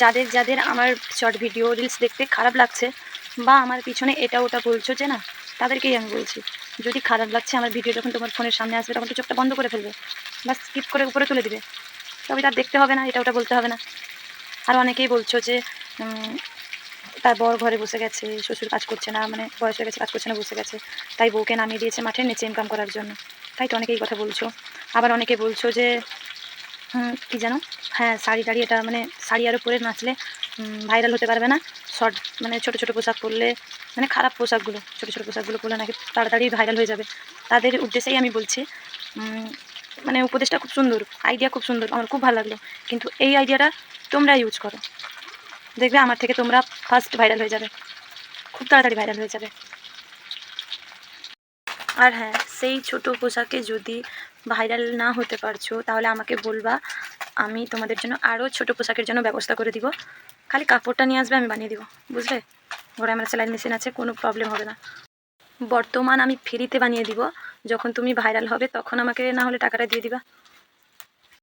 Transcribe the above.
যাদের যাদের আমার শর্ট ভিডিও রিলস দেখতে খারাপ লাগছে বা আমার পিছনে এটা ওটা বলছো যে না, তাদেরকেই আমি বলছি, যদি খারাপ লাগছে আমার ভিডিও যখন তোমার ফোনের সামনে আসবে তখন তো চোখটা বন্ধ করে ফেলবে বা স্কিপ করে উপরে তুলে দিবে, তবে তার দেখতে হবে না, এটা ওটা বলতে হবে না। আর অনেকেই বলছো যে তার বর ঘরে বসে গেছে, শ্বশুর কাজ করছে না মানে বয়স হয়ে গেছে, কাজ করছে না, বসে গেছে, তাই বউকে নামিয়ে দিয়েছে মাঠে নিচে ইনকাম করার জন্য, তাই তো অনেকেই কথা বলছো। আবার অনেকে বলছো যে কি জানো? হ্যাঁ শাড়ি টাড়ি এটা মানে শাড়ি আর উপরে নাচলে ভাইরাল হতে পারবে না। শর্ট মানে ছোটো ছোটো পোশাক পরলে মানে খারাপ পোশাকগুলো, ছোটো ছোটো পোশাকগুলো পরলে নাকি তাড়াতাড়ি ভাইরাল হয়ে যাবে। তাদের উদ্দেশ্যেই আমি বলছি মানে উপদেশটা খুব সুন্দর আইডিয়া খুব সুন্দর, আমার খুব ভালো লাগল। কিন্তু এই আইডিয়াটা তোমরা ইউজ করো। দেখবে আমার থেকে তোমরা ফার্স্ট ভাইরাল হয়ে যাবে। খুব তাড়াতাড়ি ভাইরাল হয়ে যাবে। আর হ্যাঁ সেই ছোট পোশাকে যদি ভাইরাল না হতে পারছ, তাহলে আমাকে বলবা। আমি তোমাদের জন্য আরও ছোট পোশাকের জন্য ব্যবস্থা করে দিব। খালি কাপড়টা নিয়ে আসবে, আমি বানিয়ে দিব, বুঝলে? ঘরে আমার সেলাই মেশিন আছে, কোনো প্রবলেম হবে না। বর্তমান আমি ফ্রিতে বানিয়ে দিব। যখন তুমি ভাইরাল হবে, তখন আমাকে না হলে টাকাটা দিয়ে দিবা।